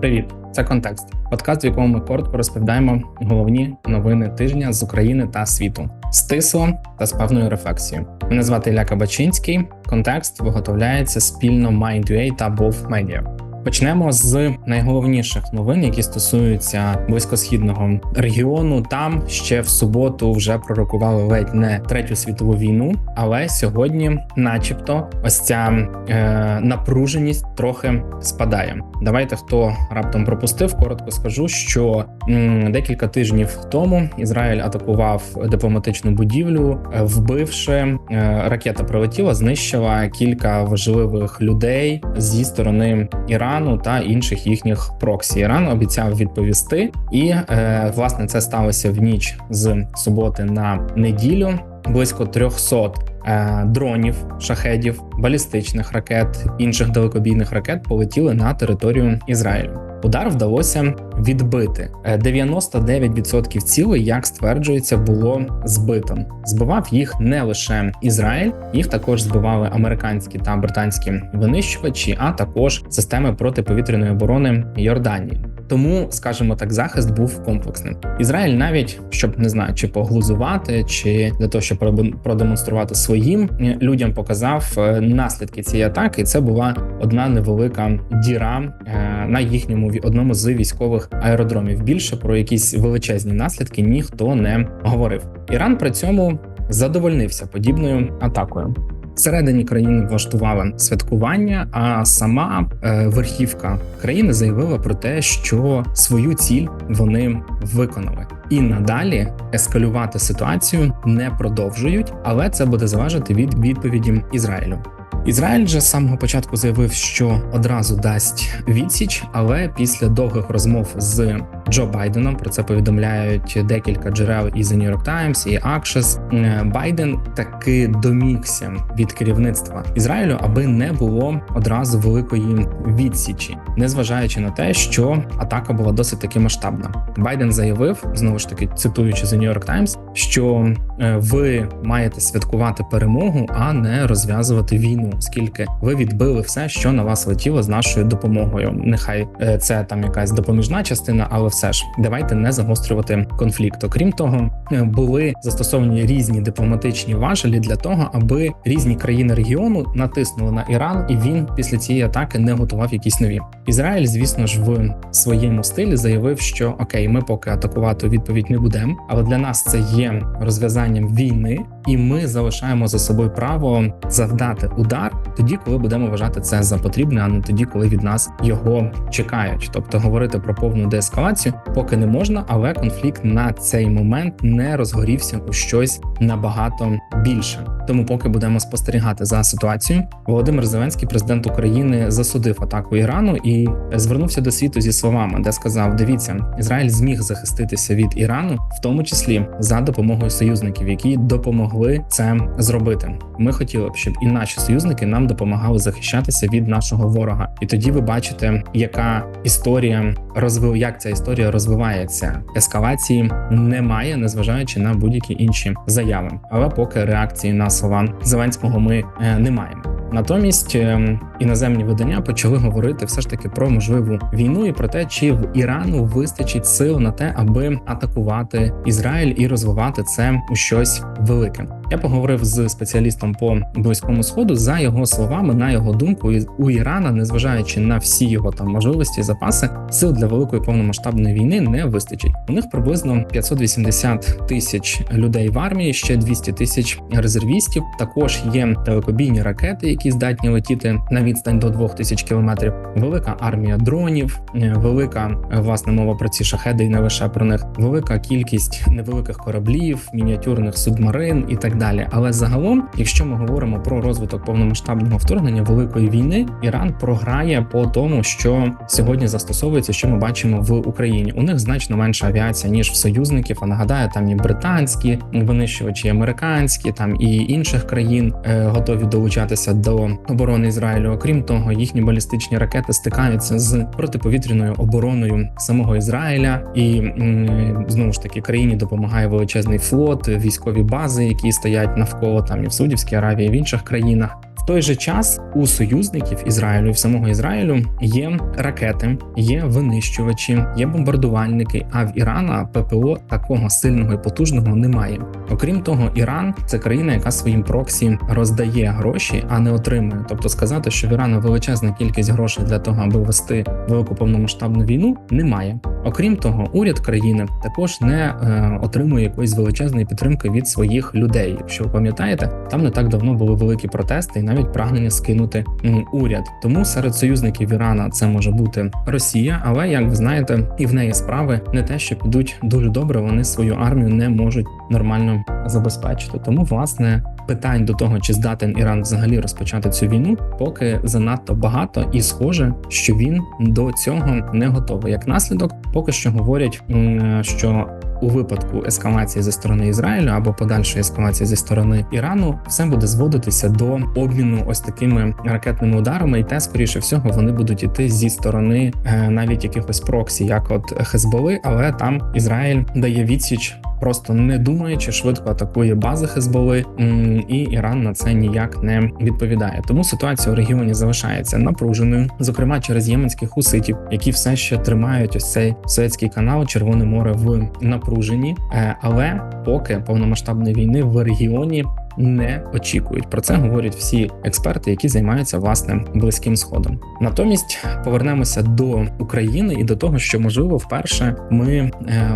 Привіт, це контекст. Подкаст, в якому ми коротко розповідаємо головні новини тижня з України та світу стисло та з певною рефлексією. Мене звати Ілля Кабачинський. Контекст виготовляється спільно Mind.ua та Wolf Media. Почнемо з найголовніших новин, які стосуються близькосхідного регіону. Там ще в суботу вже пророкували ледь не третю світову війну, але сьогодні, начебто, ось ця е, напруженість трохи спадає. Давайте хто раптом пропустив, коротко скажу, що м, декілька тижнів тому Ізраїль атакував дипломатичну будівлю, вбивши е, ракета прилетіла, знищила кілька важливих людей зі сторони Ірану та інших їхніх проксі. Іран обіцяв відповісти, і е, власне це сталося в ніч з суботи на неділю. Близько 300 е, дронів, шахедів, балістичних ракет, інших далекобійних ракет полетіли на територію Ізраїлю. Удар вдалося відбити. Е, 99% цілей, як стверджується, було збито. Збивав їх не лише Ізраїль, їх також збивали американські та британські винищувачі, а також системи протиповітряної оборони Йорданії. Тому, скажімо так, захист був комплексним. Ізраїль, навіть щоб не знаю, чи поглузувати, чи для того, щоб продемонструвати своїм е, людям, показав е, наслідки цієї атаки. Це була одна невелика діра е, на їхньому одному з військових аеродромів. Більше про якісь величезні наслідки ніхто не говорив. Іран при цьому задовольнився подібною атакою. Всередині країни влаштували святкування, а сама е, верхівка країни заявила про те, що свою ціль вони виконали, і надалі ескалювати ситуацію не продовжують, але це буде залежати від відповіді Ізраїлю. Ізраїль же з самого початку заявив, що одразу дасть відсіч, але після довгих розмов з Джо Байденом про це повідомляють декілька джерел і The New York Times, і е, Байден таки домігся від керівництва Ізраїлю, аби не було одразу великої відсічі, незважаючи на те, що атака була досить таки масштабна. Байден заявив знову ж таки цитуючи The New York Times, що е, ви маєте святкувати перемогу, а не розв'язувати війну, оскільки ви відбили все, що на вас летіло з нашою допомогою. Нехай е, це там якась допоміжна частина, але все ж давайте не загострювати конфлікт. Окрім того, е, були застосовані різні дипломатичні важелі для того, аби різні країни регіону натиснули на Іран, і він після цієї атаки не готував якісь нові. Ізраїль, звісно ж, в своєму стилі заявив, що окей, ми поки атакувати у відповідь не будемо, але для нас це є розв'язанням війни, і ми залишаємо за собою право завдати удар тоді, коли будемо вважати це за потрібне, а не тоді, коли від нас його чекають. Тобто говорити про повну деескалацію поки не можна, але конфлікт на цей момент не розгорівся у щось набагато більше. Тому, поки будемо спостерігати за ситуацією, Володимир Зеленський, президент України, засудив атаку Ірану і звернувся до світу зі словами, де сказав: Дивіться, Ізраїль зміг захиститися від Ірану, в тому числі за допомогою союзників, які допомогли це зробити. Ми хотіли б, щоб і наші союзники нам допомагали захищатися від нашого ворога. І тоді ви бачите, яка історія розвив, як ця історія розвивається. Ескалації немає, незважаючи на будь-які інші заяви. Але поки реакції на слова Зеленського ми е, не маємо. Натомість е, іноземні видання почали говорити все ж таки про можливу війну і про те, чи в Ірану вистачить сил на те, аби атакувати Ізраїль і розвивати це у щось велике. Я поговорив з спеціалістом по близькому сходу. За його словами, на його думку, у Ірана, незважаючи на всі його там можливості, запаси, сил для великої повномасштабної війни не вистачить. У них приблизно 580 тисяч людей в армії, ще 200 тисяч резервістів. Також є далекобійні ракети, які здатні летіти на відстань до 2000 кілометрів. Велика армія дронів, е, велика е, власне мова про ці шахеди, і не лише про них. Велика кількість невеликих кораблів, мініатюрних субмарин і так далі. Але загалом, якщо ми говоримо про розвиток повномасштабного вторгнення великої війни, Іран програє по тому, що сьогодні застосовується, що ми бачимо в Україні. У них значно менша авіація ніж в союзників. А нагадаю, там і британські винищувачі, і американські, там і інших країн е, готові долучатися до оборони Ізраїлю. Окрім того, їхні балістичні ракети стикаються з протиповітряною обороною самого Ізраїля, і знову ж таки країні допомагає величезний флот, військові бази, які стикаються стоять навколо там і в Саудівській Аравії, і в інших країнах. Той же час у союзників Ізраїлю і в самого Ізраїлю є ракети, є винищувачі, є бомбардувальники. А в Ірана ППО такого сильного і потужного немає. Окрім того, Іран це країна, яка своїм проксі роздає гроші, а не отримує. Тобто сказати, що в Ірану величезна кількість грошей для того, аби вести велику повномасштабну війну, немає. Окрім того, уряд країни також не е, отримує якоїсь величезної підтримки від своїх людей. Якщо ви пам'ятаєте, там не так давно були великі протести і навіть прагнення скинути уряд. Тому серед союзників Ірана це може бути Росія, але як ви знаєте, і в неї справи не те, що підуть дуже добре. Вони свою армію не можуть нормально забезпечити. Тому власне питань до того, чи здатен Іран взагалі розпочати цю війну, поки занадто багато, і схоже, що він до цього не готовий. Як наслідок, поки що говорять, що у випадку ескалації зі сторони Ізраїлю або подальшої ескалації зі сторони Ірану, все буде зводитися до обміну ось такими ракетними ударами, і те, скоріше всього, вони будуть іти зі сторони е, навіть якихось проксі, як от Хезболи, але там Ізраїль дає відсіч. Просто не думаючи, швидко атакує бази Хезболи, і Іран на це ніяк не відповідає. Тому ситуація у регіоні залишається напруженою, зокрема через єменських хуситів, які все ще тримають ось цей Суецький канал, Червоне море в напруженні. Е, Але поки повномасштабної війни в регіоні не очікують. Про це говорять всі експерти, які займаються власне близьким сходом. Натомість повернемося до України і до того, що можливо вперше ми е,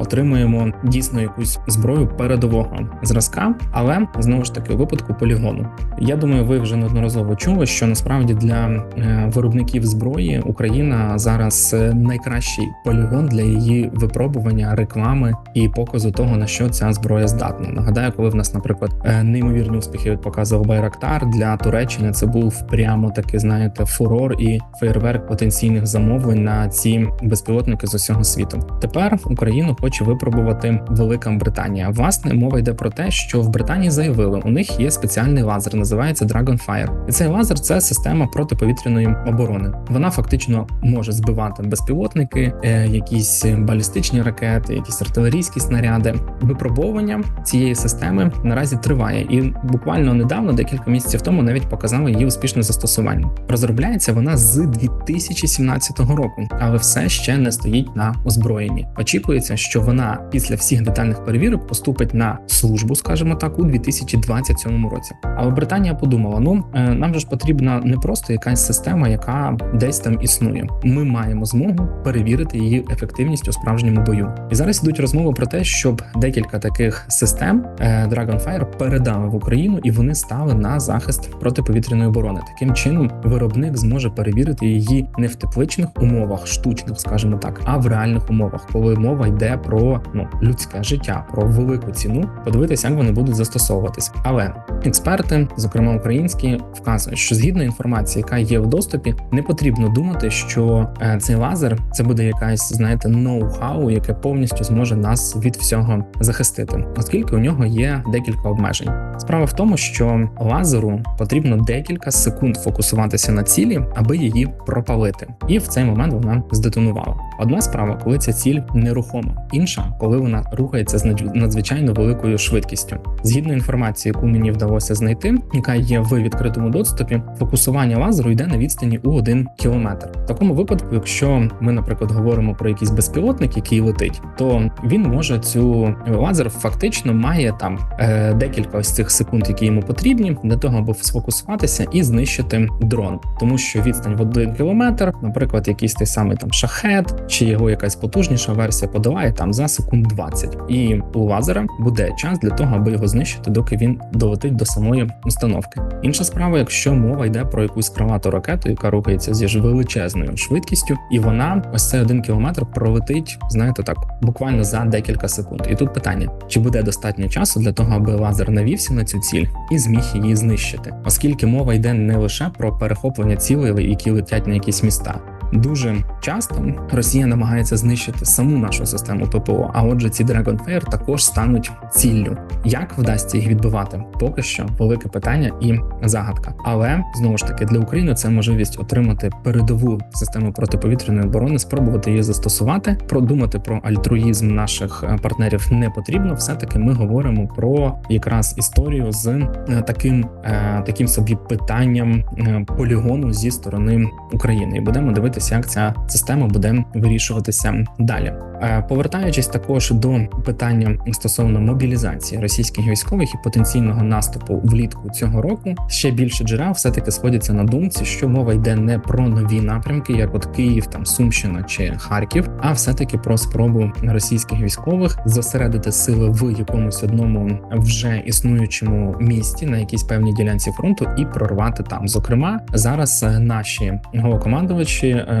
отримуємо дійсно якусь зброю передового зразка, але знову ж таки у випадку полігону. Я думаю, ви вже неодноразово чули, що насправді для е, виробників зброї Україна зараз е, найкращий полігон для її випробування, реклами і показу того на що ця зброя здатна. Нагадаю, коли в нас, наприклад, е, неймовірні успіхи показував Байрактар для Туреччини. Це був прямо таки, знаєте, фурор і фейерверк потенційних замовлень на ці безпілотники з усього світу. Тепер Україну хоче випробувати Велика Британія. Власне, мова йде про те, що в Британії заявили, у них є спеціальний лазер, називається Dragonfire. І цей лазер це система протиповітряної оборони. Вона фактично може збивати безпілотники, е, якісь балістичні ракети, якісь артилерійські снаряди. Випробовування цієї системи наразі триває, і буквально недавно, декілька місяців тому, навіть показали її успішне застосування. Розробляється вона з 2017 року, але все ще не стоїть на озброєнні. Очікується, що вона після всіх детальних перевірок поступить на службу, скажімо так, у 2027 році. Але Британія подумала: ну е, нам же ж потрібна не просто якась система, яка десь там існує. Ми маємо змогу перевірити її ефективність у справжньому бою. І зараз ідуть розмови про те, щоб декілька таких систем е, Dragonfire передали в Україну, і вони стали на захист протиповітряної оборони. Таким чином, виробник зможе перевірити її не в тепличних умовах, штучних, скажімо так, а в реальних умовах, коли мова йде про ну людське життя, про велику ціну, подивитися, як вони будуть застосовуватись. Але експерти, зокрема українські, вказують, що згідно інформації, яка є в доступі, не потрібно думати, що е, цей лазер це буде якась, знаєте, ноу-хау, яке повністю зможе нас від всього захистити, оскільки у нього є декілька обмежень. Справа в тому, що лазеру потрібно декілька секунд фокусуватися на цілі, аби її пропалити, і в цей момент вона здетонувала. Одна справа, коли ця ціль нерухома, інша, коли вона рухається з надзвичайно великою швидкістю. Згідно інформації, яку мені вдалося знайти, яка є в відкритому доступі, фокусування лазеру йде на відстані у 1 кілометр. В такому випадку, якщо ми, наприклад, говоримо про якийсь безпілотник, який летить, то він може цю лазер фактично має там е, декілька ось цих секунд, які йому потрібні, для того, аби сфокусуватися і знищити дрон, тому що відстань в 1 кілометр, наприклад, якийсь той самий там шахет чи його якась потужніша версія подолає там за секунд 20. І у лазера буде час для того, аби його знищити, доки він долетить до самої установки. Інша справа, якщо мова йде про якусь кровату ракету, яка рухається зі ж величезною швидкістю, і вона ось цей один кілометр пролетить, знаєте, так буквально за декілька секунд. І тут питання: чи буде достатньо часу для того, аби лазер навівся на цю ціль і зміг її знищити, оскільки мова йде не лише про перехоплення цілей, які летять на якісь міста. Дуже часто Росія намагається знищити саму нашу систему ППО. А отже, ці Dragonfire також стануть ціллю. Як вдасться їх відбивати? Поки що велике питання і загадка. Але знову ж таки для України це можливість отримати передову систему протиповітряної оборони, спробувати її застосувати. Продумати про альтруїзм наших е, партнерів не потрібно. Все таки ми говоримо про якраз історію з е, таким е, таким собі питанням полігону зі сторони України, і будемо дивитися, як ця система буде вирішуватися далі. Е, Повертаючись також до питання стосовно мобілізації російських військових і потенційного наступу влітку цього року, ще більше джерел все таки сходяться на думці, що мова йде не про нові напрямки, як от Київ, там Сумщина чи Харків, а все таки про спробу російських військових зосередити сили в якомусь одному вже існуючому місті на якійсь певній ділянці фронту і прорвати там. Зокрема, зараз наші головкомандувачі е,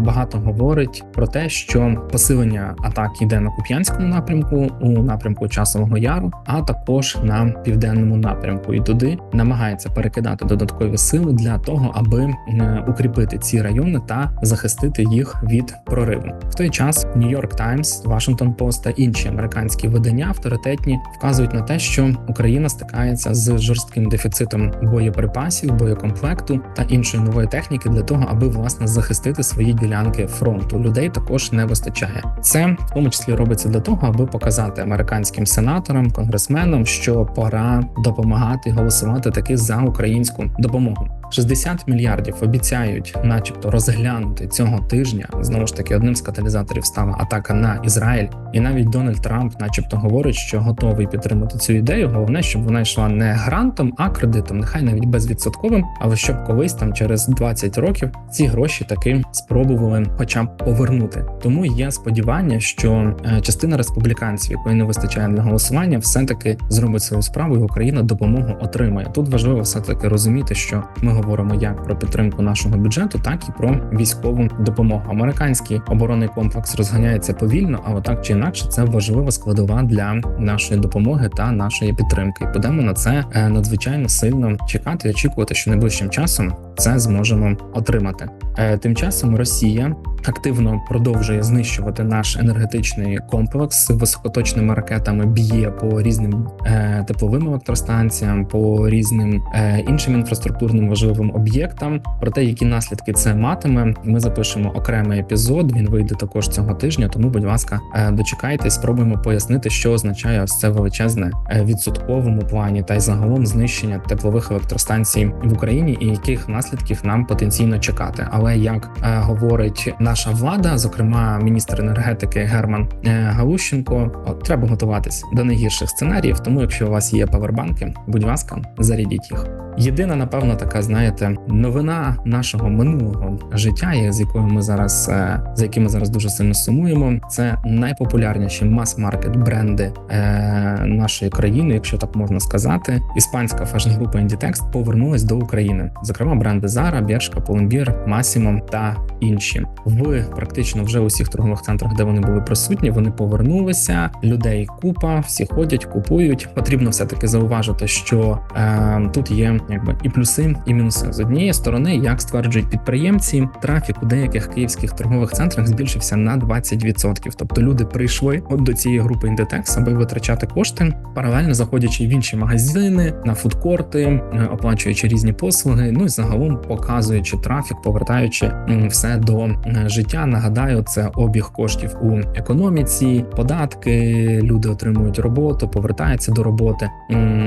багато говорить про те, що посилення атак іде на Куп'янському напрямку, у напрямку Часового Яру, а також на південному напрямку, і туди намагається перекидати додаткові сили для того, аби е, укріпити ці райони та захистити їх від прориву. В той час York Times, Washington Post та інші американські видання авторитетні вказують на те, що Україна стикається з жорстким дефіцитом боєприпасів, боєкомплекту та іншої нової техніки для того, аби власне захистити свої ділянки фронту. Людей також не вистачає. Це в тому числі робиться для того, аби показати американським сенаторам, конгресменам, що пора допомагати голосувати таки за українську допомогу. 60 мільярдів обіцяють, начебто, розглянути цього тижня. Знову ж таки, одним з каталізаторів стала атака на Ізраїль, і навіть Дональд Трамп, начебто, говорить, що готовий підтримати цю ідею. Головне, щоб вона йшла не грантом, а кредитом, нехай навіть безвідсотковим, але щоб колись там через 20 років ці гроші таки спробували, хоча б повернути. Тому є сподівання, що е, частина республіканців, якої не вистачає для голосування, все таки зробить свою справу, і Україна допомогу отримає. Тут важливо все таки розуміти, що ми говоримо як про підтримку нашого бюджету, так і про військову допомогу. Американський оборонний комплекс розганяється повільно, але так чи інакше це важлива складова для нашої допомоги та нашої підтримки. І будемо на це е, надзвичайно сильно чекати очікувати, що найближчим часом це зможемо отримати. Е, Тим часом Росія активно продовжує знищувати наш енергетичний комплекс високоточними ракетами, б'є по різним е, тепловим електростанціям, по різним іншим інфраструктурним важливим об'єктам. Про те, які наслідки це матиме, ми запишемо окремий епізод. Він вийде також цього тижня. Тому, будь ласка, е, дочекайтесь, спробуємо пояснити, що означає ось це величезне е, відсотковому плані та й загалом знищення теплових електростанцій в Україні, і яких наслідків нам потенційно чекати. Але як е, говорить наша влада, зокрема міністр енергетики Герман Галущенко, треба готуватись до найгірших сценаріїв. Тому, якщо у вас є павербанки, будь ласка, зарядіть їх. Єдина, напевно, така, знаєте, новина нашого минулого життя, з якою ми зараз е, за якими зараз дуже сильно сумуємо. Це найпопулярніші мас-маркет бренди е, нашої країни, якщо так можна сказати. Іспанська фешн-група Inditex повернулась до України, зокрема бренди Zara, Bershka, Pull&Bear, Massimo та інші. В практично вже усіх торгових центрах, де вони були присутні, вони повернулися. Людей купа, всі ходять, купують. Потрібно все таки зауважити, що е, тут є якби і плюси, і мінуси. З однієї сторони, як стверджують підприємці, трафік у деяких київських торгових центрах збільшився на 20%. Тобто люди прийшли от до цієї групи Inditex, аби витрачати кошти, паралельно заходячи в інші магазини, на фудкорти, е, оплачуючи різні послуги. Ну і загалом показуючи трафік, повертаючи все до е, життя. Нагадаю, це обіг коштів у економіці, податки. Люди отримують роботу, повертаються до роботи.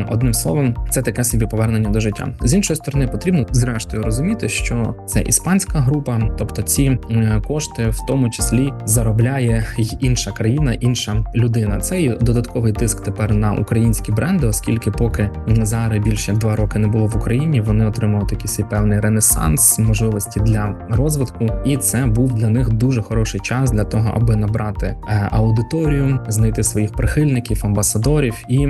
Одним словом, це таке собі повернення до життя. З іншої сторони, потрібно зрештою розуміти, що це іспанська група, тобто ці е, кошти в тому числі заробляє й інша країна, інша людина. Це і додатковий тиск тепер на українські бренди, оскільки поки зараз більше два роки не було в Україні, вони отримали такий свій певний ренесанс, можливості для розвитку, і це був для них дуже хороший час для того, аби набрати е, аудиторію, знайти своїх прихильників, амбасадорів і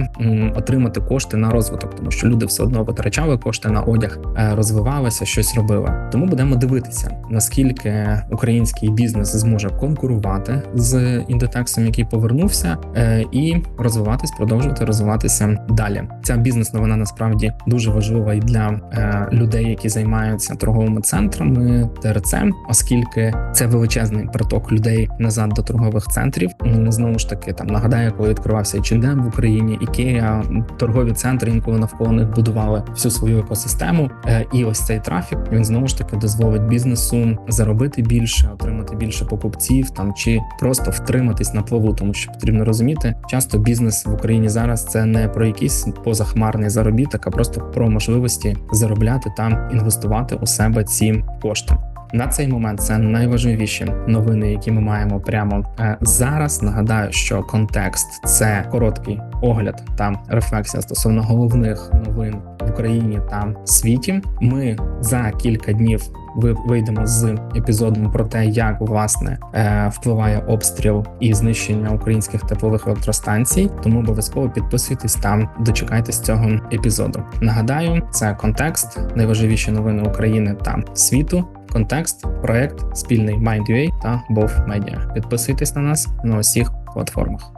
отримати кошти на розвиток, тому що люди все одно витрачали витрачали кошти на одяг, е, розвивалися, щось робили. Тому будемо дивитися, наскільки український бізнес зможе конкурувати з індетексом, який повернувся, е, і розвиватись, продовжувати розвиватися далі. Ця бізнес новина насправді дуже важлива і для е, людей, які займаються торговими центрами, ТРЦ, оскільки це величезний приток людей назад до торгових центрів. Ну знову ж таки там нагадаю, коли відкривався H&M в Україні, Ікея, торгові центри інколи навколо них будували всю свою екосистему. І ось цей трафік він знову ж таки дозволить бізнесу заробити більше, отримати більше покупців там чи просто втриматись на плаву, тому що потрібно розуміти, часто бізнес в Україні зараз це не про якийсь позахмарний заробіток, а просто про можливості заробляти та інвестувати у себе ці кошти. На цей момент це найважливіші новини, які ми маємо прямо е, зараз. Нагадаю, що контекст це короткий огляд та рефлексія стосовно головних новин в Україні та світі. Ми за кілька днів ви- вийдемо з епізодом про те, як власне е, впливає обстріл і знищення українських теплових електростанцій. Тому обов'язково підписуйтесь та дочекайтесь цього епізоду. Нагадаю, це контекст, найважливіші новини України та світу. Контекст, проект спільний MindUA та Бов Media. Підписуйтесь на нас на усіх платформах.